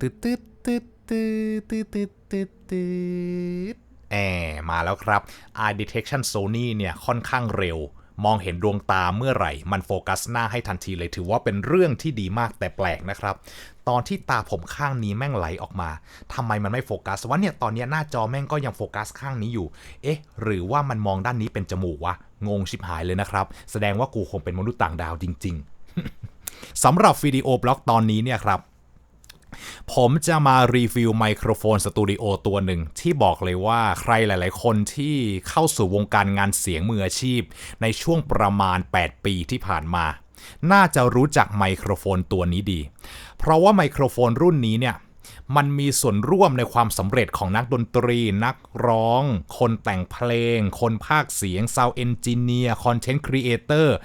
ตืดตืดตืดตืดตืดตืดตืดตืดแอมมาแล้วครับ Eye Detection Sony เนี่ยค่อนข้างเร็ว มองเห็นดวงตาเมื่อไหร่ มันโฟกัสหน้าให้ทันทีเลยถือว่าเป็นเรื่องที่ดีมากแต่แปลกนะครับ ตอนที่ตาผมข้างนี้แม่งไหลออกมาทำไมมันไม่โฟกัสว่าเนี่ยตอนเนี้ยหน้าจอแม่งก็ยังโฟกัสข้างนี้อยู่ เอ๊ะ หรือว่ามันมองด้านนี้เป็นจมูกวะงงชิบหายเลยนะครับ แสดงว่ากูคงเป็นมนุษย์ต่างดาวจริง ๆสำหรับวิดีโอบล็อกตอนนี้เนี่ยครับ ผมจะมารีวิวไมโครโฟนสตูดิโอตัวหนึ่งที่บอกเลยว่าใครหลาย ๆ คนที่เข้าสู่วงการงานเสียงมืออาชีพ ในช่วงประมาณ 8 ปีที่ผ่านมา น่าจะรู้จักไมโครโฟนตัวนี้ดี เพราะว่าไมโครโฟนรุ่นนี้เนี่ย มันมีส่วนร่วมในความสำเร็จของนักดนตรี นักร้อง คนแต่งเพลง คนภาคเสียงซาวเอนจิเนียร์คอนเทนต์ครีเอเตอร์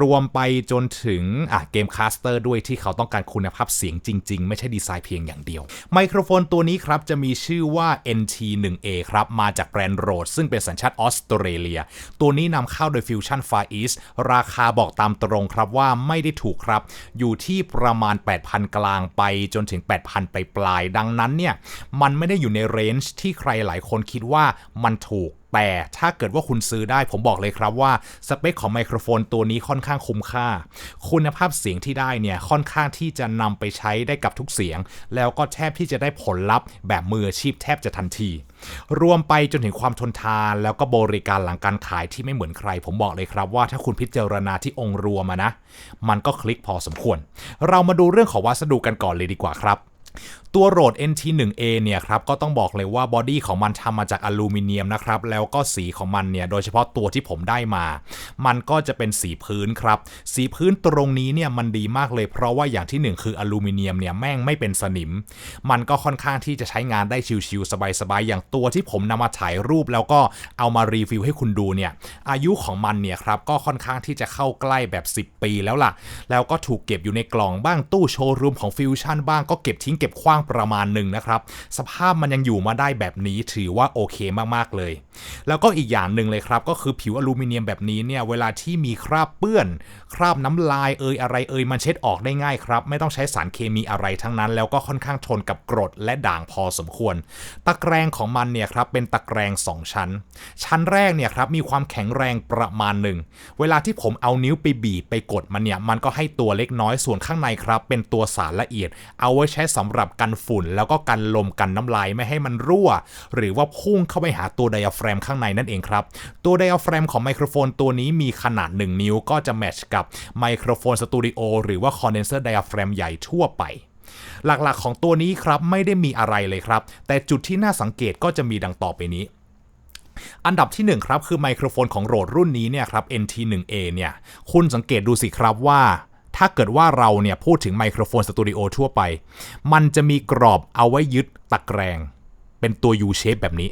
รวมไปจนถึงอะเกมคาสเตอร์ด้วยที่เขาต้องการคุณภาพเสียงจริง ๆ ไม่ใช่ดีไซน์เพียงอย่างเดียว ไมโครโฟนตัวนี้ครับ จะมีชื่อว่า NT1A ครับ มาจากแบรนด์โรดซึ่งเป็นสัญชาติออสเตรเลีย ตัวนี้นำเข้าโดย Fusion Far East ราคาบอกตามตรงครับว่าไม่ได้ถูกครับ อยู่ที่ประมาณ 8,000 กลางไปจนถึง 8,000 ไปปลายดังนั้นเนี่ยมันไม่ได้อยู่ในเรนจ์ที่ใครหลายคนคิดว่ามันถูกแต่ถ้าเกิดว่าคุณซื้อได้ผมบอกเลยครับว่า สเปคของไมโครโฟนตัวนี้ค่อนข้างคุ้มค่า คุณภาพเสียงที่ได้เนี่ยค่อนข้างที่จะนำไปใช้ได้กับทุกเสียง แล้วก็แทบที่จะได้ผลลัพธ์แบบมืออาชีพแทบจะทันที รวมไปจนถึงความทนทานแล้วก็บริการหลังการขายที่ไม่เหมือนใคร ผมบอกเลยครับว่าถ้าคุณพิจารณาที่องค์รวมนะ มันก็คลิกพอสมควร เรามาดูเรื่องของวัสดุกันก่อนเลยดีกว่าครับ ตัวโหลด NT1A เนี่ยครับก็ต้องบอกเลยว่าบอดี้ของมันทำมาจากอลูมิเนียมนะครับแล้วก็สีของมันเนี่ยโดยเฉพาะตัวที่ผมได้มา มันก็จะเป็นสีพื้นครับ สีพื้นตรงนี้เนี่ยมันดีมากเลยเพราะว่าอย่างที่หนึ่งคืออลูมิเนียมเนี่ยแม่งไม่เป็นสนิม มันก็ค่อนข้างที่จะใช้งานได้ชิวๆสบายๆอย่างตัวที่ผมนำมาถ่ายรูปแล้วก็เอามารีวิวให้คุณดูเนี่ยอายุของมันเนี่ยครับก็ค่อนข้างที่จะเข้าใกล้แบบ 10 ปีแล้วล่ะ แล้วก็ถูกเก็บอยู่ในกล่องบ้างตู้โชว์รูมของฟิวชั่นบ้างก็เก็บทิ้งเก็บขว้างประมาณหนึ่งนะครับ สภาพมันยังอยู่มาได้แบบนี้ถือว่าโอเคมากๆเลย แล้วก็อีกอย่างหนึ่งเลยครับ ก็คือผิวอลูมิเนียมแบบนี้เนี่ยเวลาที่มีคราบเปื้อน คราบน้ำลายเอยอะไรเอยมันเช็ดออกได้ง่ายครับ ไม่ต้องใช้สารเคมีอะไรทั้งนั้น แล้วก็ค่อนข้างทนกับกรดและด่างพอสมควร ตะแกรงของมันเนี่ยครับเป็นตะแกรง 2 ชั้น ชั้นแรกเนี่ยครับมีความแข็งแรงประมาณหนึ่งเวลาที่ผมเอานิ้วไปบีบไปกดมันเนี่ยมันก็ให้ตัวเล็กน้อยส่วนข้างในครับ เป็นตัวสารละเอียด เอาไว้ใช้สำหรับกันฝุ่น แล้วก็กันลมกันน้ำลายไม่ให้มันรั่ว หรือว่าพุ่งเข้าไปหาตัวไดอะแฟรมข้างในนั่นเองครับ ตัวไดอะแฟรมของไมโครโฟนตัวนี้มีขนาด 1 นิ้วก็จะแมทช์กับไมโครโฟนสตูดิโอหรือว่าคอนเดนเซอร์ไดอะแฟรมใหญ่ทั่วไปหลักๆ ของตัวนี้ครับไม่ได้มีอะไรเลยครับ แต่จุดที่น่าสังเกตก็จะมีดังต่อไปนี้ อันดับที่ 1 ครับ คือไมโครโฟนของโรดรุ่นนี้เนี่ยครับ NT1A เนี่ย คุณสังเกตดูสิครับว่า ถ้าเกิดว่าเราเนี่ยพูดถึงไมโครโฟนสตูดิโอทั่วไป มันจะมีกรอบเอาไว้ยึดตะแกรงเป็นตัว U shape แบบนี้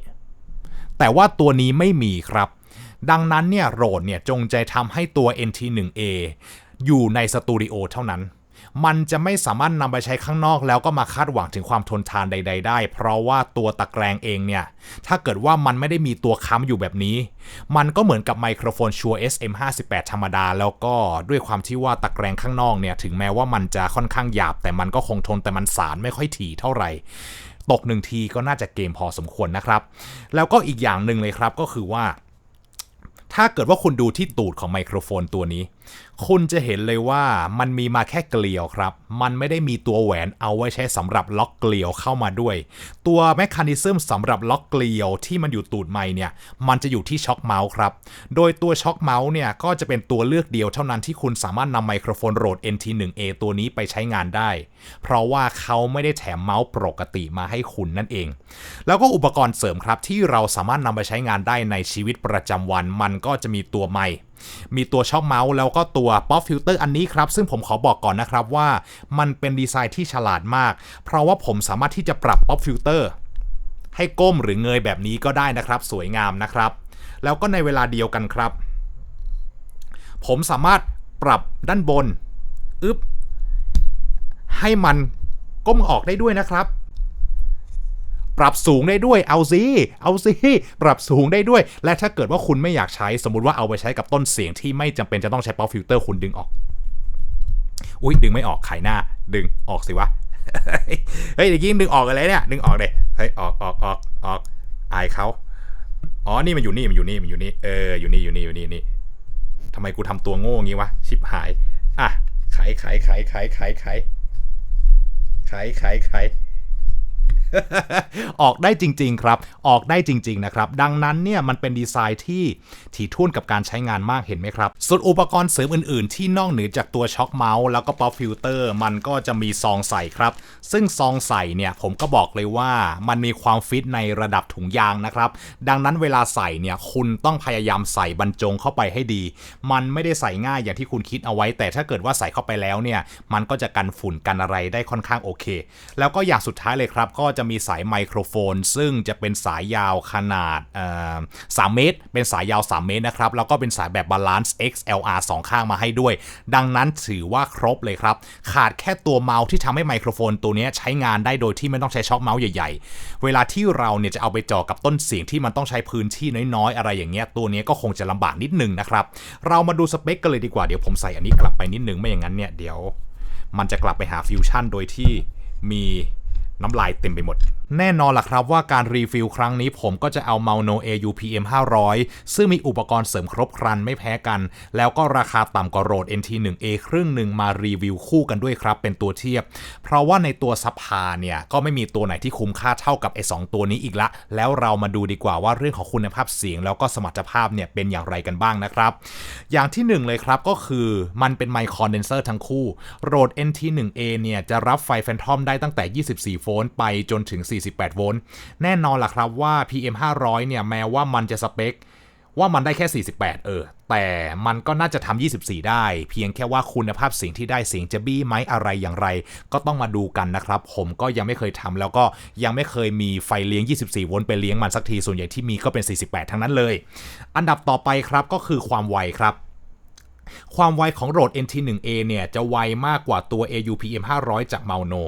แต่ว่าตัวนี้ไม่มีครับ ดังนั้นเนี่ยโรดเนี่ยจงใจทำให้ตัว NT1A อยู่ในสตูดิโอเท่านั้น มันจะไม่สามารถนำไปใช้ข้างนอกแล้วก็มาคาดหวังถึงความทนทานใด ๆ ได้ เพราะว่าตัวตะแกรงเองเนี่ย ถ้าเกิดว่ามันไม่ได้มีตัวค้ำอยู่แบบนี้ มันก็เหมือนกับไมโครโฟนชัว SM58 ธรรมดา แล้วก็ด้วยความที่ว่าตะแกรงข้างนอกเนี่ย ถึงแม้ว่ามันจะค่อนข้างหยาบ แต่มันก็คงทนแต่มันสารไม่ค่อยถี่เท่าไหร่ตกหนึ่งทีก็น่าจะเกมพอสมควรนะครับ แล้วก็อีกอย่างหนึ่งเลยครับก็คือว่า ถ้าเกิดว่าคุณดูที่ตูดของไมโครโฟนตัวนี้ คุณจะเห็นเลยว่ามันมีมาแค่เกลียวครับ มันไม่ได้มีตัวแหวนเอาไว้ใช้สำหรับล็อกเกลียวเข้ามาด้วย ตัวแมคคานิซึมสำหรับล็อกเกลียวที่มันอยู่ตูดไม้เนี่ย มันจะอยู่ที่ช็อคเมาส์ครับ โดยตัวช็อคเมาส์เนี่ย ก็จะเป็นตัวเลือกเดียวเท่านั้นที่คุณสามารถนำไมโครโฟนโรด NT1A ตัวนี้ไปใช้งานได้ เพราะว่าเขาไม่ได้แถมเมาส์ปกติมาให้คุณนั่นเอง แล้วก็อุปกรณ์เสริมครับที่เราสามารถนำไปใช้งานได้ในชีวิตประจำวัน มันก็จะมีตัวไมค์ มีตัวช่องเมาส์แล้วก็ตัวป๊อปฟิลเตอร์อันนี้ครับ ซึ่งผมขอบอกก่อนนะครับว่ามันเป็นดีไซน์ที่ฉลาดมาก เพราะว่าผมสามารถที่จะปรับป๊อปฟิลเตอร์ให้ก้มหรือเงยแบบนี้ก็ได้นะครับ สวยงามนะครับ แล้วก็ในเวลาเดียวกันครับ ผมสามารถปรับด้านบน อึบให้มันก้มออกได้ด้วยนะครับ ปรับสูงได้ด้วยเอาสิเอาสิปรับสูงได้ด้วย และถ้าเกิดว่าคุณไม่อยากใช้สมมติว่าเอาไปใช้กับต้นเสียงที่ไม่จำเป็นจะต้องใช้ป๊อปฟิลเตอร์คุณดึงออก อุ้ยดึงไม่ออกไขหน้า ดึงออกสิวะเฮ้ยเดี๋ยวกี้ดึงออกกันเลยเนี่ยดึงออกเลยเฮ้ยออกออกออกออกอายเขาอ๋อนี่มันอยู่นี่มันอยู่นี่มันอยู่นี่เอออยู่นี่อยู่นี่อยู่นี่นี่ทำไมกูทำตัวโง่งี้วะชิบหายอะไขไขไขไขไขไขไขไขไข ออกได้จริง ๆ ครับ ออกได้จริง ๆ นะครับ ดังนั้นเนี่ยมันเป็นดีไซน์ที่ถี่ถ้วนกับการใช้งานมากเห็นไหมครับ ส่วนอุปกรณ์เสริมอื่น ๆ ที่นอกเหนือจากตัวช็อคเมาส์แล้วก็ป๊อปฟิลเตอร์มันก็จะมีซองใส่ครับ ซึ่งซองใส่เนี่ยผมก็บอกเลยว่ามันมีความฟิตในระดับถุงยางนะครับ ดังนั้นเวลาใส่เนี่ยคุณต้องพยายามใส่บรรจงเข้าไปให้ดี มันไม่ได้ใส่ง่ายอย่างที่คุณคิดเอาไว้ แต่ถ้าเกิดว่าใส่เข้าไปแล้วเนี่ยมันก็จะกันฝุ่นกันอะไรได้ค่อนข้างโอเค แล้วก็อย่างสุดท้ายเลยครับก็จะมีสายไมโครโฟน ซึ่งจะเป็นสายยาวขนาดเอ่อ3เมตร เป็นสายยาว 3 เมตรนะครับ แล้วก็เป็นสายแบบบาลานซ์ XLR 2 ข้างมาให้ด้วย ดังนั้นถือว่าครบเลยครับ ขาดแค่ตัวเมาส์ที่ทำให้ไมโครโฟนตัวนี้ใช้งานได้โดยที่ไม่ต้องใช้ช็อคเมาส์ใหญ่ ๆ เวลาที่เราเนี่ยจะเอาไปจ่อกับต้นเสียงที่มันต้องใช้พื้นที่น้อยๆ อะไรอย่างเงี้ย ตัวนี้ก็คงจะลำบากนิดนึงนะครับ เรามาดูสเปคกันเลยดีกว่า เดี๋ยวผมใส่อันนี้กลับไปนิดนึง ไม่อย่างนั้นเนี่ยเดี๋ยว มันจะกลับไปหาฟิวชั่นโดยที่มี น้ำลายเต็มไปหมดแน่นอนล่ะครับว่าการรีฟิลครั้งนี้ผมก็จะเอา Mauno AUPM 500 ซึ่งมีอุปกรณ์เสริมครบครันไม่แพ้กัน แล้วก็ราคาต่ำกว่า Rode NT1A ครึ่งหนึ่งมารีวิวคู่กันด้วยครับเป็นตัวเทียบ เพราะว่าในตัวซัพพาเนี่ย ก็ไม่มีตัวไหนที่คุ้มค่าเท่ากับไอ้สตัวนี้อีกละ แล้วเรามาดูดีกว่าว่าเรื่องของคุณภาพเสียง แล้วก็สมรรถภาพเนี่ยเป็นอย่างไรกันบ้างนะครับ อย่างที่หนึ่งเลยครับก็คือมันเป็นไมค์คอนเดนเซอร์ทั้งคู่ Rode NT1A เนี่ยจะรับไฟแฟนทอมได้ตั้งแต่ 24 โวลต์ไปจนถึง48 โวลต์ แน่นอนล่ะครับว่า PM 500 เนี่ย แม้ว่ามันจะสเปค ว่ามันได้แค่ 48 เออ แต่มันก็น่าจะทำ 24 ได้ เพียงแค่ว่าคุณภาพเสียงที่ได้เสียงจะบี้ไหมอะไรอย่างไร ก็ต้องมาดูกันนะครับ ผมก็ยังไม่เคยทำแล้วก็ยังไม่เคยมีไฟเลี้ยง 24 โวลต์ไปเลี้ยงมันสักที ส่วนใหญ่ที่มีก็เป็น 48 ทั้งนั้นเลย อันดับต่อไปครับก็คือความไวครับ ความไวของ Rode NT1A เนี่ยจะไวมากกว่าตัว AUPM 500 จาก Mauno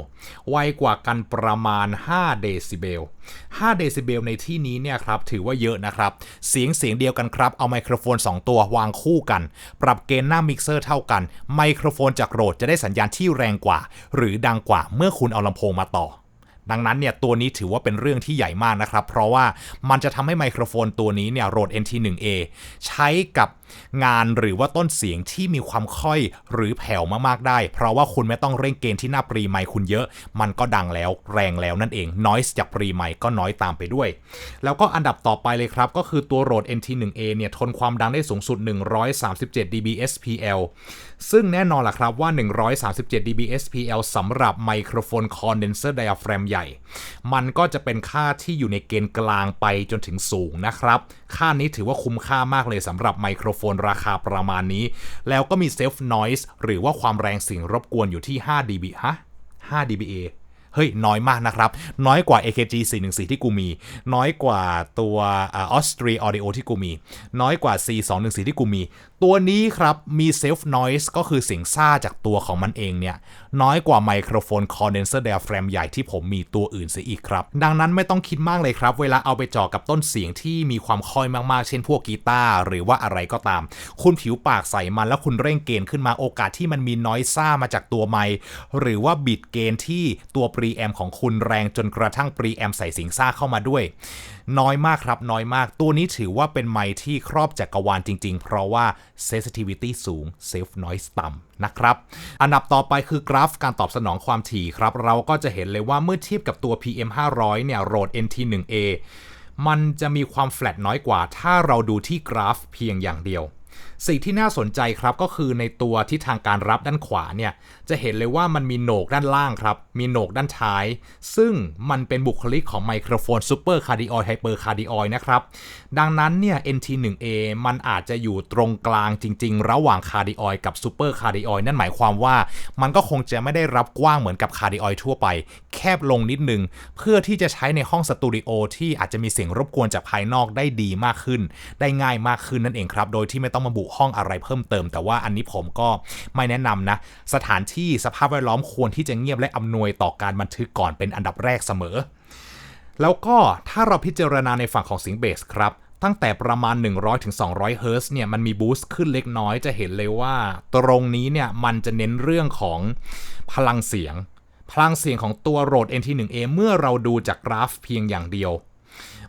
ไวกว่ากันประมาณ 5 เดซิเบล 5 เดซิเบลในที่นี้เนี่ยครับถือว่าเยอะนะครับ เสียงเสียงเดียวกันครับ เอาไมโครโฟน 2 ตัววางคู่กัน ปรับเกณฑ์หน้ามิกเซอร์เท่ากัน ไมโครโฟนจาก Rode จะได้สัญญาณที่แรงกว่า หรือดังกว่าเมื่อคุณเอาลำโพงมาต่อดังนั้นเนี่ยตัวนี้ถือว่าเป็นเรื่องที่ใหญ่มากนะครับ เพราะว่ามันจะทำให้ไมโครโฟนตัวนี้เนี่ย Rode NT1A ใช้กับงานหรือว่าต้นเสียงที่มีความค่อยหรือแผ่วมากๆได้ เพราะว่าคุณไม่ต้องเร่งเกณฑ์ที่หน้าปรีไมค์คุณเยอะ มันก็ดังแล้วแรงแล้วนั่นเอง noise จากปรีไมค์ก็น้อยตามไปด้วย แล้วก็อันดับต่อไปเลยครับ ก็คือตัว Rode NT1A เนี่ยทนความดังได้สูงสุด 137 dB SPL ซึ่งแน่นอนล่ะครับว่า 137 dB SPL สำหรับไมโครโฟนคอนเดนเซอร์ไดอะแฟรมใหญ่ มันก็จะเป็นค่าที่อยู่ในเกณฑ์กลางไปจนถึงสูงนะครับ ค่านี้ถือว่าคุ้มค่ามากเลยสำหรับไมโครโฟนราคาประมาณนี้ แล้วก็มีเซฟนอยส์หรือว่าความแรงเสียงรบกวนอยู่ที่ 5 dB ฮะ5 dBA เฮ้ย น้อยมากนะครับ น้อยกว่า AKG 414 ที่กูมี น้อยกว่าตัวออสตรียออดิโอที่กูมี น้อยกว่า C 214 ที่กูมีตัวนี้ครับมี Self Noise ก็คือเสียงซ่าจากตัวของมันเองเนี่ย น้อยกว่าไมโครโฟน Condenser Diaphragm ใหญ่ที่ผมมีตัวอื่นเสียอีกครับ ดังนั้นไม่ต้องคิดมากเลยครับ เวลาเอาไปจ่อกับต้นเสียงที่มีความค่อยมากๆ เช่นพวกกีตาร์หรือว่าอะไรก็ตาม คุณผิวปากใส่มันแล้วคุณเร่งเกณฑ์ขึ้นมาโอกาสที่มันมีน้อยซ่ามาจากตัวไมหรือว่าบิดเกณฑ์ที่ตัวปรีแอมของคุณแรงจนกระทั่งปรีแอมใส่เสียงซ่าเข้ามาด้วย น้อยมากครับน้อยมาก ตัวนี้ถือว่าเป็นไมที่ครอบจักรวาลจริง ๆ เพราะว่า sensitivity สูง safe noise ต่ำนะครับ อันดับต่อไปคือกราฟการตอบสนองความถี่ครับ เราก็จะเห็นเลยว่าเมื่อเทียบกับตัว PM 500 เนี่ย Rode NT1A มันจะมีความแฟลตน้อยกว่า ถ้าเราดูที่กราฟเพียงอย่างเดียวสิ่งที่น่าสนใจครับก็คือในตัวที่ทางการรับด้านขวาเนี่ย จะเห็นเลยว่ามันมีโหนกด้านล่างครับ มีโหนกด้านท้าย ซึ่งมันเป็นบุคลิกของไมโครโฟนซูเปอร์คาร์ดิออยไฮเปอร์คาร์ดิออยนะครับ ดังนั้นเนี่ย NT1A มันอาจจะอยู่ตรงกลางจริง ๆ ระหว่างคาร์ดิออยกับซูเปอร์คาร์ดิออยนั่นหมายความว่า มันก็คงจะไม่ได้รับกว้างเหมือนกับคาร์ดิออยทั่วไป แคบลงนิดนึง เพื่อที่จะใช้ในห้องสตูดิโอที่อาจจะมีเสียงรบกวนจากภายนอกได้ดีมากขึ้น ได้ง่ายมากขึ้นนั่นเองครับ โดยที่ไม่ต้องมาบุห้องอะไรเพิ่มเติม แต่ว่าอันนี้ผมก็ไม่แนะนำนะ สถานที่สภาพแวดล้อมควรที่จะเงียบและอำนวยต่อการบันทึกก่อนเป็นอันดับแรกเสมอ แล้วก็ถ้าเราพิจารณาในฝั่งของเสียงเบสครับตั้งแต่ประมาณ 100-200เฮิร์ตซ์เนี่ยมันมีบูสต์ขึ้นเล็กน้อยจะเห็นเลยว่า ตรงนี้เนี่ยมันจะเน้นเรื่องของพลังเสียง พลังเสียงของตัว Rode NT1A เมื่อเราดูจากกราฟเพียงอย่างเดียว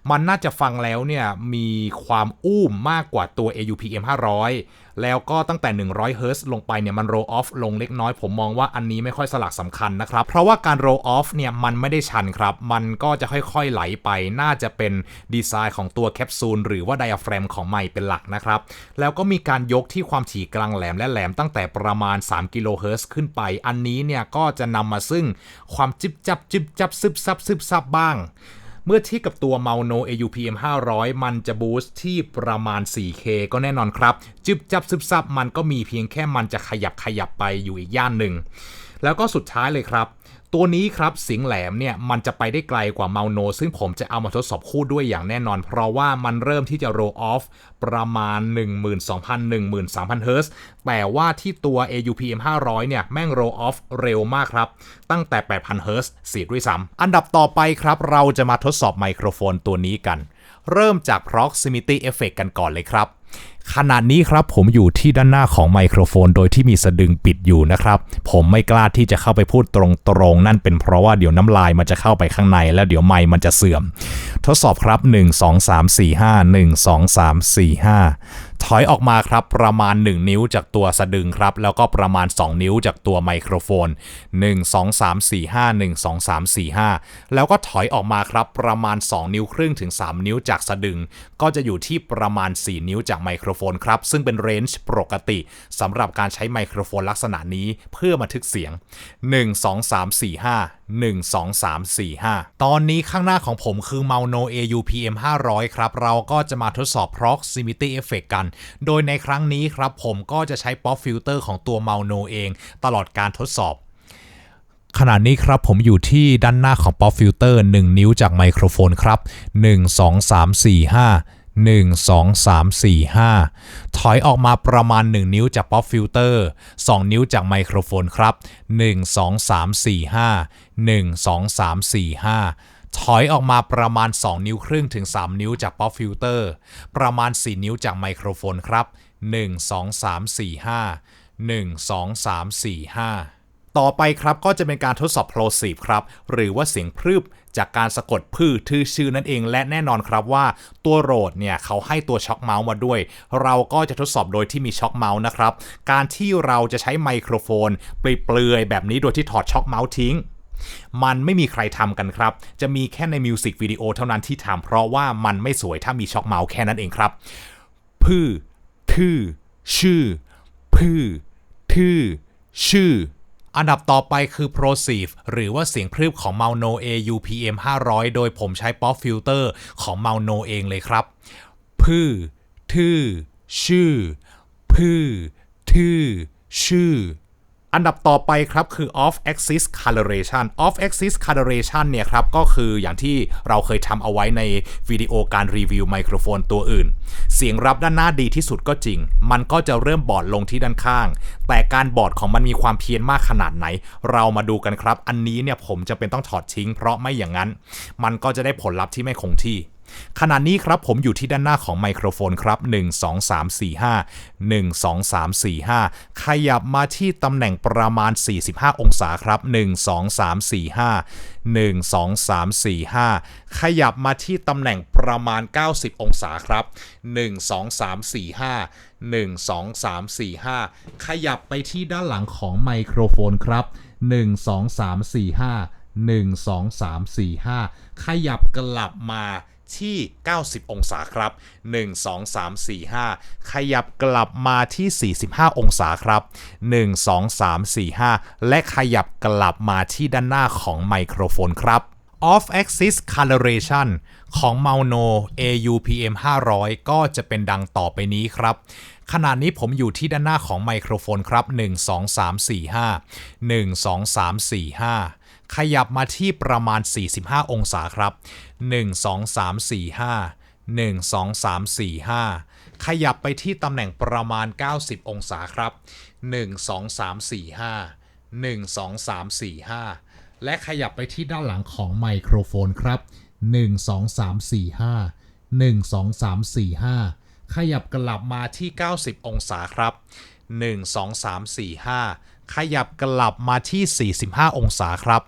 มันน่าจะฟังแล้วเนี่ยมีความอู้มมากกว่าตัว AUPM 500 แล้วก็ตั้งแต่ 100 Hz ลงไปเนี่ยมัน roll off ลงเล็กน้อย ผมมองว่าอันนี้ไม่ค่อยสลักสำคัญนะครับ เพราะว่าการ roll off เนี่ยมันไม่ได้ชันครับ มันก็จะค่อยๆไหลไป น่าจะเป็นดีไซน์ของตัวแคปซูลหรือว่าไดอะแฟรมของไมค์เป็นหลักนะครับ แล้วก็มีการยกที่ความถี่กลางแหลมและแหลมตั้งแต่ประมาณ 3 กิโลเฮิรตซ์ขึ้นไป อันนี้เนี่ยก็จะนำมาซึ่งความจิบจับจิบจับซึบซับซึบซับบ้าง เมื่อเทียบกับตัว Mauno AUPM 500 มันจะบูสต์ที่ประมาณ 4K ก็แน่นอนครับ จึบจับซึบซับมันก็มีเพียงแค่มันจะขยับขยับไปอยู่อีกย่านหนึ่ง แล้วก็สุดท้ายเลยครับ ตัวนี้ครับเสียงแหลมเนี่ยมันจะไปได้ไกลกว่า Mauno ซึ่งผมจะเอามาทดสอบคู่ด้วยอย่างแน่นอน เพราะว่ามันเริ่มที่จะ roll off ประมาณ 12,000-13,000 Hz แต่ว่าที่ตัว AUPM 500 เนี่ย แม่ง roll off เร็วมากครับ ตั้งแต่ 8,000 Hz เสียด้วยซ้ำอันดับต่อไปครับ เราจะมาทดสอบไมโครโฟนตัวนี้กัน เริ่มจาก proximity effect กันก่อนเลยครับ ขณะนี้ครับผมอยู่ที่ด้านหน้าของไมโครโฟน โดยที่มีสะดึงปิดอยู่นะครับ ผมไม่กล้าที่จะเข้าไปพูดตรงๆ นั่นเป็นเพราะว่าเดี๋ยวน้ำลายมันจะเข้าไปข้างในแล้วเดี๋ยวไมค์มันจะเสื่อม ทดสอบครับ 1 2 3 4 5 1 2 3 4 5 ถอยออกมาครับประมาณ 1 นิ้วจากตัวสะดึงครับ แล้วก็ประมาณ 2 นิ้วจากตัวไมโครโฟน 1 2 3 4 5 1 2 3 4 5 แล้วก็ถอยออกมาครับประมาณ 2 นิ้วครึ่งถึง 3 นิ้วจากสะดึง ก็จะอยู่ที่ประมาณ 4 นิ้วจากไมโครโฟนครับ ซึ่งเป็นเรนจ์ปกติสำหรับการใช้ไมโครโฟนลักษณะนี้เพื่อบันทึกเสียง 1 2 3 4 5 1 2 3 4 5 ตอนนี้ข้างหน้าของผมคือ Mauno AUPM 500 ครับ เราก็จะมาทดสอบ proximity effect กันโดยในครั้งนี้ครับผมก็จะใช้ pop filter ของตัว Mauno เองตลอดการทดสอบขณะนี้ครับผมอยู่ที่ด้านหน้าของ pop filter 1นิ้วจากไมโครโฟนครับ 1 2 3 4 5 1 2 3 4 5 ถอยออกมาประมาณ 1 นิ้วจาก pop filter 2นิ้วจากไมโครโฟนครับ 1 2 3 4 5 1 2 3 4 5 ถอยออกมาประมาณ 2 นิ้วครึ่งถึง 3 นิ้วจาก pop filter ประมาณ 4 นิ้วจากไมโครโฟนครับ 1 2 3 4 5 1 2 3 4 5 ต่อไปครับก็จะเป็นการทดสอบ plosive ครับ หรือว่าเสียงพรึบจากการสะกดพืชทื่อชื่อนั่นเองและแน่นอนครับว่าตัวโรดเนี่ยเขาให้ตัวช็อคเมาส์มาด้วย เราก็จะทดสอบโดยที่มีช็อคเมาส์นะครับ การที่เราจะใช้ไมโครโฟนเปลือยๆแบบนี้โดยที่ถอดช็อคเมาส์ทิ้ง มันไม่มีใครทำกันครับ จะมีแค่ในมิวสิกวิดีโอเท่านั้นที่ทำเพราะว่ามันไม่สวยถ้ามีช็อคเมาส์แค่นั้นเองครับพือทื่อชื่อพือทื่อชื่ออันดับต่อไปคือ Prosive หรือว่าเสียงพรึบของ Mauno AUPM 500 โดยผมใช้ Pop Filter ของ Mauno เองเลยครับพือทื่อชื่อพือทื่อชื่อ อันดับต่อไปครับคือ off axis coloration off axis coloration เนี่ยครับก็คืออย่างที่เราเคยทำเอาไว้ในวิดีโอการรีวิวไมโครโฟนตัวอื่น เสียงรับด้านหน้าดีที่สุดก็จริง มันก็จะเริ่มบอดลงที่ด้านข้าง แต่การบอดของมันมีความเพี้ยนมากขนาดไหน เรามาดูกันครับ อันนี้เนี่ยผมจะเป็นต้องถอดทิ้ง เพราะไม่อย่างนั้น มันก็จะได้ผลลัพธ์ที่ไม่คงที่ ขณะนี้ครับผมอยู่ที่ด้านหน้าของไมโครโฟนครับ 1 2 3 4 5 1 2 3 4 5 ขยับมาที่ตำแหน่งประมาณ 45 องศาครับ 1 2 3 4 5 1 2 3 4 5 ขยับมาที่ตำแหน่งประมาณ 90 องศาครับ 1 2 3 4 5 1 2 3 4 5 ขยับไปที่ด้านหลังของไมโครโฟนครับ 1 2 3 4 5 1 2 3 4 5 ขยับกลับมา ที่ 90 องศาครับ 1 2 3 4 5 ขยับกลับมาที่ 45 องศาครับ 1 2 3 4 5 และขยับกลับมาที่ด้านหน้าของไมโครโฟนครับ off axis coloration ของ Mauno AUPM 500 ก็จะเป็นดังต่อไปนี้ครับ ขณะนี้ผมอยู่ที่ด้านหน้าของไมโครโฟนครับ 1 2 3 4 5 1 2 3 4 5 ขยับมาที่ประมาณ 45 องศาครับ 1 2 3 4 5 1 2 3 4 5 ขยับไปที่ตำแหน่งประมาณ 90 องศาครับ 1 2 3 4 5 1 2 3 4 5 และขยับไปที่ด้านหลังของไมโครโฟนครับ 1 2 3 4 5 1 2 3 4 5 ขยับกลับมาที่ 90 องศาครับ 1 2 3 4 5 ขยับกลับมาที่ 45 องศาครับ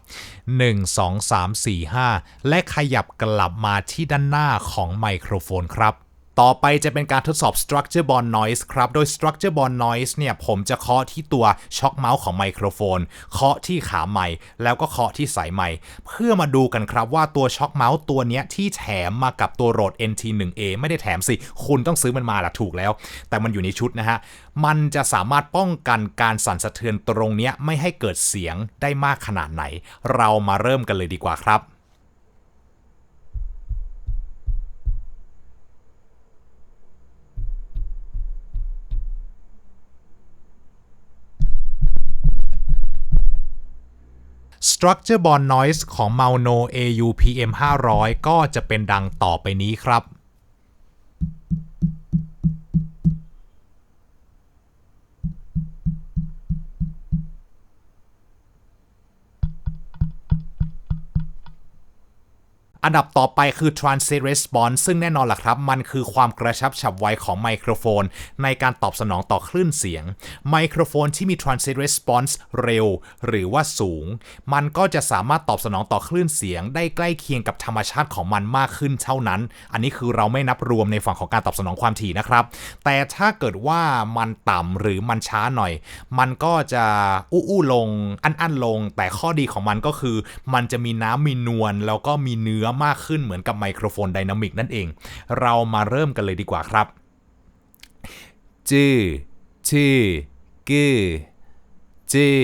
1 2 3 4 5 และขยับกลับมาที่ด้านหน้าของไมโครโฟนครับ ต่อไปจะเป็นการทดสอบ structure bond noise ครับ โดย structure bond noise เนี่ย ผมจะเคาะที่ตัวช็อคเมาส์ของไมโครโฟน เคาะที่ขาไมค์แล้วก็เคาะที่สายไมค์เพื่อมาดูกันครับว่าตัวช็อคเมาส์ตัวนี้ที่แถมมากับตัวโรด NT1A ไม่ได้แถมสิ คุณต้องซื้อมันมาละถูกแล้ว แต่มันอยู่ในชุดนะฮะ มันจะสามารถป้องกันการสั่นสะเทือนตรงนี้ไม่ให้เกิดเสียงได้มากขนาดไหน เรามาเริ่มกันเลยดีกว่าครับ Structure Bond Noise ของ Malno AUPM 500 ก็จะเป็นดังต่อไปนี้ครับ อันดับต่อไปคือ transit response ซึ่งแน่นอนล่ะครับ มันคือความกระชับฉับไวของไมโครโฟน ในการตอบสนองต่อคลื่นเสียง ไมโครโฟนที่มี transit response เร็ว หรือว่าสูง มันก็จะสามารถตอบสนองต่อคลื่นเสียง ได้ใกล้เคียงกับธรรมชาติของมันมากขึ้นเท่านั้น อันนี้คือเราไม่นับรวมในฝั่งของการตอบสนองความถี่นะครับ แต่ถ้าเกิดว่ามันต่ำหรือมันช้าหน่อย มันก็จะอู้ๆลงอั้นๆลง แต่ข้อดีของมันก็คือ มันจะมีน้ำมีนวลแล้วก็มีเนื้อมากขึ้นเหมือนกับไมโครโฟนไดนามิกนั่นเอง เรามาเริ่มกันเลยดีกว่าครับจื้อชือกือจื้อ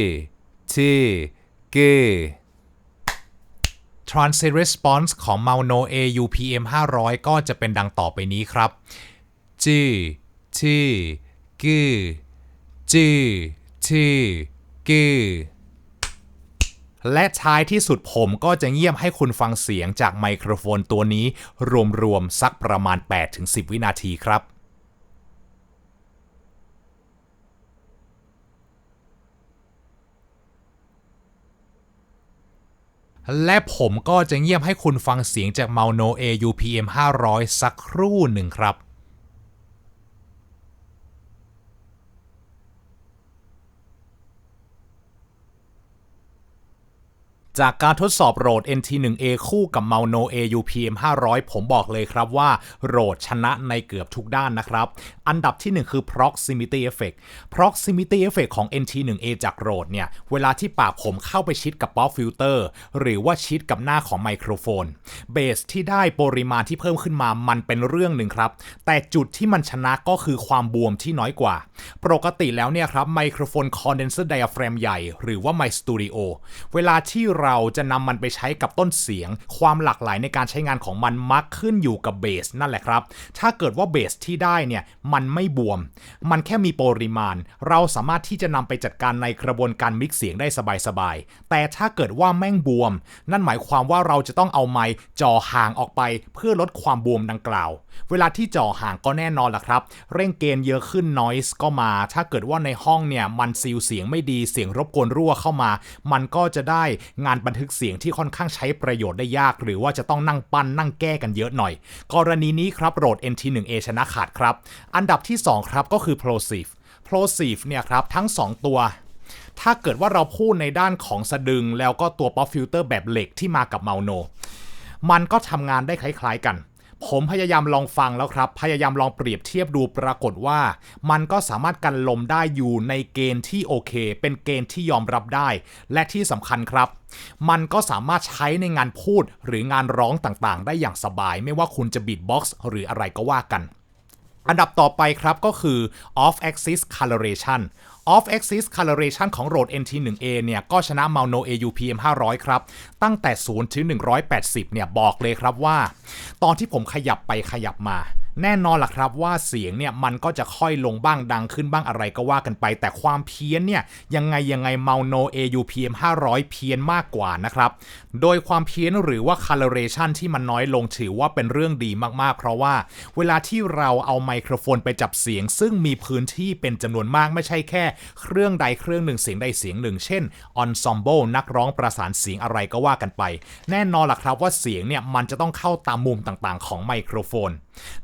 ชือกือ Transit Response ของ Mauno AUPM 500 ก็จะเป็นดังต่อไปนี้ครับ จื้อชือกือจื้อชือกือ และท้ายที่สุดผมก็จะเงียบให้คุณฟังเสียงจากไมโครโฟนตัวนี้ รวมๆสักประมาณ 8-10 วินาทีครับและผมก็จะเงียบให้คุณฟังเสียงจาก Mauno AUPM 500 สักครู่หนึ่งครับ จากการทดสอบโหลด NT1A คู่กับ Mauno AUPM 500 ผมบอกเลยครับว่าโหลดชนะในเกือบทุกด้านนะครับ อันดับที่ 1 คือ proximity effect proximity effect ของ NT1A จากโหลดเนี่ย เวลาที่ปากผมเข้าไปชิดกับป๊อปฟิลเตอร์หรือว่าชิดกับหน้าของไมโครโฟน เบสที่ได้ปริมาณที่เพิ่มขึ้นมามันเป็นเรื่องหนึ่งครับ แต่จุดที่มันชนะก็คือความบวมที่น้อยกว่า ปกติแล้วเนี่ยครับไมโครโฟนคอนเดนเซอร์ไดอะแฟรมใหญ่หรือว่าไมสตูดิโอเวลาที่เราจะนำมันไปใช้กับต้นเสียง ความหลากหลายในการใช้งานของมันมักขึ้นอยู่กับเบสนั่นแหละครับ ถ้าเกิดว่าเบสที่ได้เนี่ยมันไม่บวม มันแค่มีปริมาณ เราสามารถที่จะนำไปจัดการในกระบวนการมิกซ์เสียงได้สบายๆ แต่ถ้าเกิดว่าแม่งบวม นั่นหมายความว่าเราจะต้องเอาไมค์จ่อห่างออกไป เพื่อลดความบวมดังกล่าว เวลาที่จ่อห่างก็แน่นอนล่ะครับ เร่งเกณฑ์เยอะขึ้น noise ก็มา ถ้าเกิดว่าในห้องเนี่ยมันซีลเสียงไม่ดีเสียงรบกวนรั่วเข้ามา มันก็จะได้งานบันทึกเสียงที่ค่อนข้างใช้ประโยชน์ได้ยาก หรือว่าจะต้องนั่งปั้นนั่งแก้กันเยอะหน่อย กรณีนี้ครับโรด NT1A ชนะขาดครับ อันดับที่ 2 ครับก็คือ plosive plosive เนี่ยครับทั้ง 2 ตัวถ้าเกิดว่าเราพูดในด้านของสะดึง แล้วก็ตัวป๊อปฟิลเตอร์แบบเหล็กที่มากับเมาโน มันก็ทำงานได้คล้ายๆกัน ผมพยายามลองฟังแล้วครับ พยายามลองเปรียบเทียบดูปรากฏว่า มันก็สามารถกันลมได้อยู่ในเกณฑ์ที่โอเค เป็นเกณฑ์ที่ยอมรับได้ และที่สำคัญครับ มันก็สามารถใช้ในงานพูดหรืองานร้องต่างๆ ได้อย่างสบาย ไม่ว่าคุณจะบีทบ็อกซ์หรืออะไรก็ว่ากัน อันดับต่อไปครับก็คือ off axis coloration off axis coloration ของ Rode NT1A เนี่ย ก็ชนะ Malno AUPM 500 ครับ ตั้งแต่ 0 ถึง 180 เนี่ย บอกเลยครับว่า ตอนที่ผมขยับไปขยับมา แน่นอนล่ะครับว่าเสียงเนี่ยมันก็จะค่อยลงบ้างดังขึ้นบ้างอะไรก็ว่ากันไป แต่ความเพี้ยนเนี่ยยังไงยังไง Mauno AUPM 500 เพี้ยนมากกว่านะครับ โดยความเพี้ยนหรือว่า coloration ที่มันน้อยลงถือว่าเป็นเรื่องดีมากๆ เพราะว่าเวลาที่เราเอาไมโครโฟนไปจับเสียง ซึ่งมีพื้นที่เป็นจำนวนมากไม่ใช่แค่ เครื่องใดเครื่องหนึ่งเสียงใดเสียงหนึ่ง เช่น ensemble นักร้องประสานเสียงอะไรก็ว่ากันไป แน่นอนล่ะครับว่าเสียงเนี่ยมันจะต้องเข้าตามมุมต่างๆ ของไมโครโฟน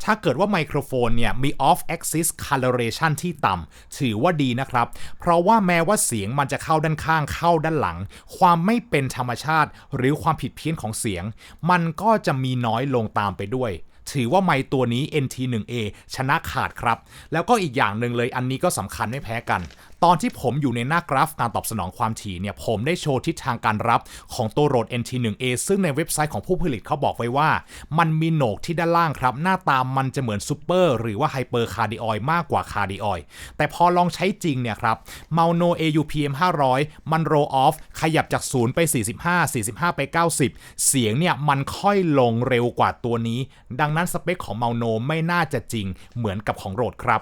ถ้าเกิดว่าไมโครโฟนเนี่ยมี off axis coloration ที่ต่ำถือว่าดีนะครับ เพราะว่าแม้ว่าเสียงมันจะเข้าด้านข้างเข้าด้านหลัง ความไม่เป็นธรรมชาติ หรือความผิดเพี้ยนของเสียง มันก็จะมีน้อยลงตามไปด้วยถือว่าไมค์ตัวนี้ NT1A ชนะขาดครับ แล้วก็อีกอย่างหนึ่งเลยอันนี้ก็สำคัญไม่แพ้กัน ตอนที่ผมอยู่ในหน้ากราฟการตอบสนองความถี่เนี่ยผมได้โชว์ทิศทางการรับของตัวโหลด NT1A ซึ่งในเว็บไซต์ของผู้ผลิตเขาบอกไว้ว่า มันมีโหนกที่ด้านล่างครับ หน้าตามันจะเหมือนซูเปอร์หรือว่าไฮเปอร์คาร์ดิออยมากกว่าคาร์ดิออยแต่พอลองใช้จริงเนี่ยครับ m a u n o AUPM 500 มันโรออฟขยับจาก 0 ไป 45 45 ไป 90 เสียงเนี่ยมันค่อยลงเร็วกว่าตัวนี้ ดังนั้นสเปคของ m a u n o ไม่น่าจะจริงเหมือนกับของโรดครับ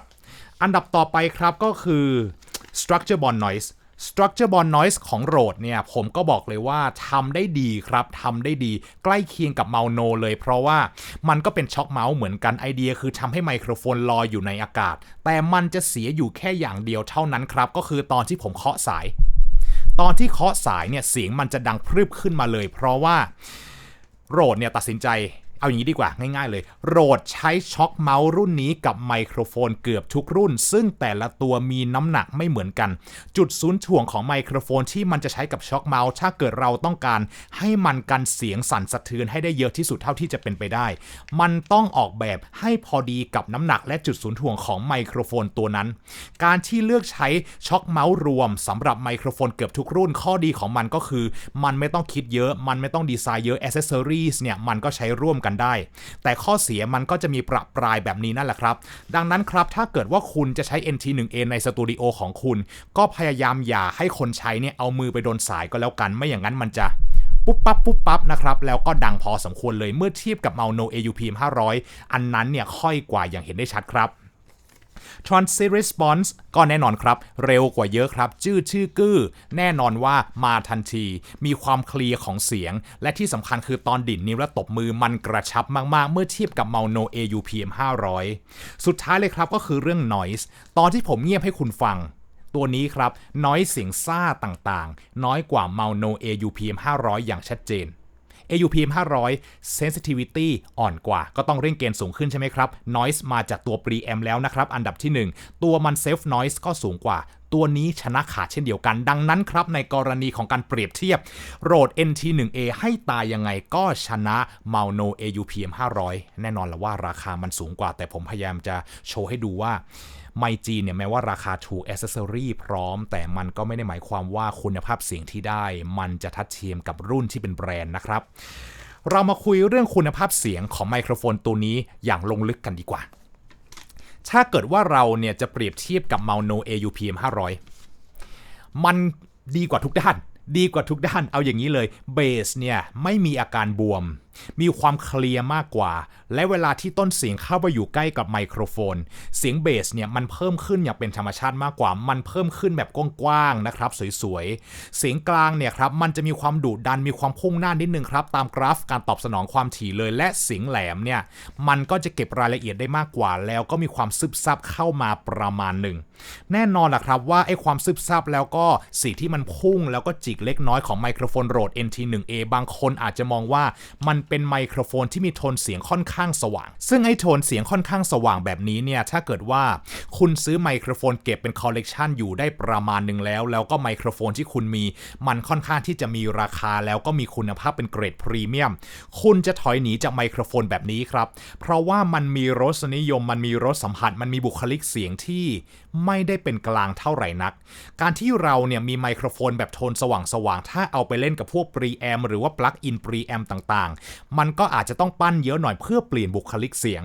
อันดับต่อไปครับก็คือ structure bond noise structure bond noise ของโรดเนี่ยผมก็บอกเลยว่าทำได้ดีครับทำได้ดีใกล้เคียงกับเมาโนเลย เพราะว่ามันก็เป็นช็อคเมาส์เหมือนกันไอเดียคือทำให้ไมโครโฟนลอยอยู่ในอากาศ แต่มันจะเสียอยู่แค่อย่างเดียวเท่านั้นครับ ก็คือตอนที่ผมเคาะสาย ตอนที่เคาะสายเนี่ยเสียงมันจะดังพรึบขึ้นมาเลย เพราะว่าโรดเนี่ยตัดสินใจ เอาอย่างนี้ดีกว่าง่ายๆเลย โรดใช้ช็อคเมาส์รุ่นนี้กับไมโครโฟนเกือบทุกรุ่น ซึ่งแต่ละตัวมีน้ำหนักไม่เหมือนกัน จุดศูนย์ถ่วงของไมโครโฟนที่มันจะใช้กับช็อคเมาส์ถ้าเกิดเราต้องการ ให้มันกันเสียงสั่นสะเทือนให้ได้เยอะที่สุดเท่าที่จะเป็นไปได้ มันต้องออกแบบให้พอดีกับน้ำหนักและจุดศูนย์ถ่วงของไมโครโฟนตัวนั้น การที่เลือกใช้ช็อคเมาส์รวมสำหรับไมโครโฟนเกือบทุกรุ่นข้อดีของมันก็คือ มันไม่ต้องคิดเยอะ มันไม่ต้องดีไซน์เยอะอ c เซสซอรีสเนี่ยมันก็ใช้ร่วมกันได้ แต่ข้อเสียมันก็จะมีประปรายแบบนี้นั่นแหละครับ ดังนั้นครับถ้าเกิดว่าคุณจะใช้ NT1A ในสตูดิโอของคุณ ก็พยายามอย่าให้คนใช้เนี่ยเอามือไปโดนสายก็แล้วกัน ไม่อย่างนั้นมันจะปุ๊บปั๊บปุ๊บปั๊บนะครับ แล้วก็ดังพอสมควรเลยเมื่อเทียบกับ m a u n o AUPM 500 อันนั้นเนี่ยค่อยกว่าอย่างเห็นได้ชัดครับ Transit Response ก็แน่นอนครับ เร็วกว่าเยอะครับ จื้อชื่อกื้อ แน่นอนว่ามาทันที มีความเคลียร์ของเสียง และที่สำคัญคือตอนดิ่นนิ้วและตบมือมันกระชับมาก ๆ เมื่อเทียบกับ Mauno AUPM 500 สุดท้ายเลยครับก็คือเรื่อง noise ตอนที่ผมเงียบให้คุณฟังตัวนี้ครับ น้อยเสียงซ่าต่างๆ น้อยกว่า Mauno AUPM 500 อย่างชัดเจน AUPM 500 sensitivity อ่อนกว่า ก็ต้องเร่งเกณฑ์สูงขึ้นใช่ไหมครับ noise มาจากตัว preamp แล้วนะครับ อันดับที่ 1 ตัวมัน self noise ก็สูงกว่าตัวนี้ชนะขาดเช่นเดียวกัน ดังนั้นครับ ในกรณีของการเปรียบเทียบโรด NT1A ให้ตายยังไงก็ชนะ Mauno AUPM 500 แน่นอนละว่าราคามันสูงกว่า แต่ผมพยายามจะโชว์ให้ดูว่า ไมจีเนี่ยแม้ว่าราคาถูกอ c เซสซอรีพร้อม แต่มันก็ไม่ได้หมายความว่าคุณภาพเสียงที่ได้ มันจะทัดเทียมกับรุ่นที่เป็นแบรนด์นะครับ เรามาคุยเรื่องคุณภาพเสียงของไมโครโฟนตัวนี้อย่างลงลึกกันดีกว่า ถ้าเกิดว่าเราเนี่ยจะเปรียบเทียบกับ m a n o AUPM 500 มันดีกว่าทุกด้าน ดีกว่าทุกด้าน เอาอย่างนี้เลยเบสเนี่ยไม่มีอาการบวมมีความเคลียร์มากกว่า และเวลาที่ต้นเสียงเข้าไปอยู่ใกล้กับไมโครโฟน เสียงเบสเนี่ยมันเพิ่มขึ้นอย่างเป็นธรรมชาติมากกว่า มันเพิ่มขึ้นแบบกว้างๆนะครับสวยๆ เสียงกลางเนี่ยครับมันจะมีความดุดันมีความพุ่งหน้านิดนึงครับตามกราฟการตอบสนองความถี่เลย และเสียงแหลมเนี่ยมันก็จะเก็บรายละเอียดได้มากกว่า แล้วก็มีความซึบซับเข้ามาประมาณหนึ่งแน่นอนแหละครับว่าไอ้ความซึบซับแล้วก็สีที่มันพุ่งแล้วก็จิกเล็กน้อยของไมโครโฟนโรด NT1A บางคนอาจจะมองว่ามันเป็นไมโครโฟนที่มีโทนเสียงค่อนข้างสว่าง ซึ่งไอ้โทนเสียงค่อนข้างสว่างแบบนี้เนี่ย ถ้าเกิดว่าคุณซื้อไมโครโฟนเก็บเป็นคอลเลกชันอยู่ได้ประมาณหนึ่งแล้ว แล้วก็ไมโครโฟนที่คุณมี มันค่อนข้างที่จะมีราคาแล้วก็มีคุณภาพเป็นเกรดพรีเมียม คุณจะถอยหนีจากไมโครโฟนแบบนี้ครับ เพราะว่ามันมีรสนิยม มันมีรสสัมผัส มันมีบุคลิกเสียงที่ไม่ได้เป็นกลางเท่าไหร่นัก การที่เราเนี่ยมีไมโครโฟนแบบโทนสว่างๆ ถ้าเอาไปเล่นกับพวกปรีแอมหรือว่าปลั๊กอินปรีแอมต่างๆ มันก็อาจจะต้องปั้นเยอะหน่อยเพื่อเปลี่ยนบุคลิกเสียง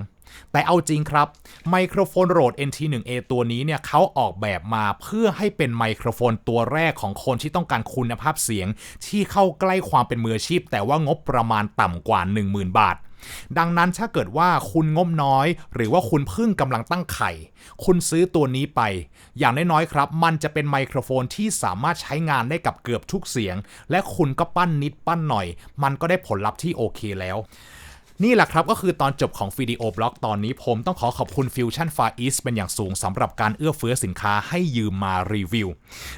แต่เอาจริงครับไมโครโฟนโรด NT1A ตัวนี้เนี่ยเขาออกแบบมาเพื่อให้เป็นไมโครโฟนตัวแรกของคนที่ต้องการคุณภาพเสียง ที่เข้าใกล้ความเป็นมืออาชีพ แต่ว่างบประมาณต่ำกว่า 10,000 บาท ดังนั้นถ้าเกิดว่าคุณงบน้อย หรือว่าคุณเพิ่งกำลังตั้งไข่ คุณซื้อตัวนี้ไป อย่างน้อยๆครับ มันจะเป็นไมโครโฟนที่สามารถใช้งานได้กับเกือบทุกเสียง และคุณก็ปั้นนิดปั้นหน่อย มันก็ได้ผลลัพธ์ที่โอเคแล้ว นี่แหละครับก็คือตอนจบของวิดีโอบล็อกตอนนี้ผมต้องขอขอบคุณ Fusion Far East เป็นอย่างสูงสำหรับการเอื้อเฟื้อสินค้าให้ยืมมารีวิว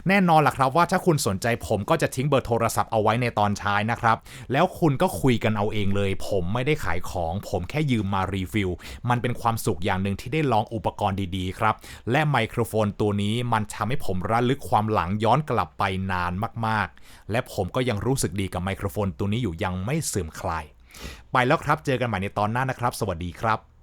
แน่นอนล่ะครับว่าถ้าคุณสนใจผมก็จะทิ้งเบอร์โทรศัพท์เอาไว้ในตอนท้ายนะครับ แล้วคุณก็คุยกันเอาเองเลย ผมไม่ได้ขายของ ผมแค่ยืมมารีวิว มันเป็นความสุขอย่างหนึ่งที่ได้ลองอุปกรณ์ดีๆครับ และไมโครโฟนตัวนี้มันทำให้ผมระลึกความหลังย้อนกลับไปนานมากๆ และผมก็ยังรู้สึกดีกับไมโครโฟนตัวนี้อยู่ยังไม่เสื่อมคลาย ไปแล้วครับ เจอกันใหม่ในตอนหน้านะครับ สวัสดีครับ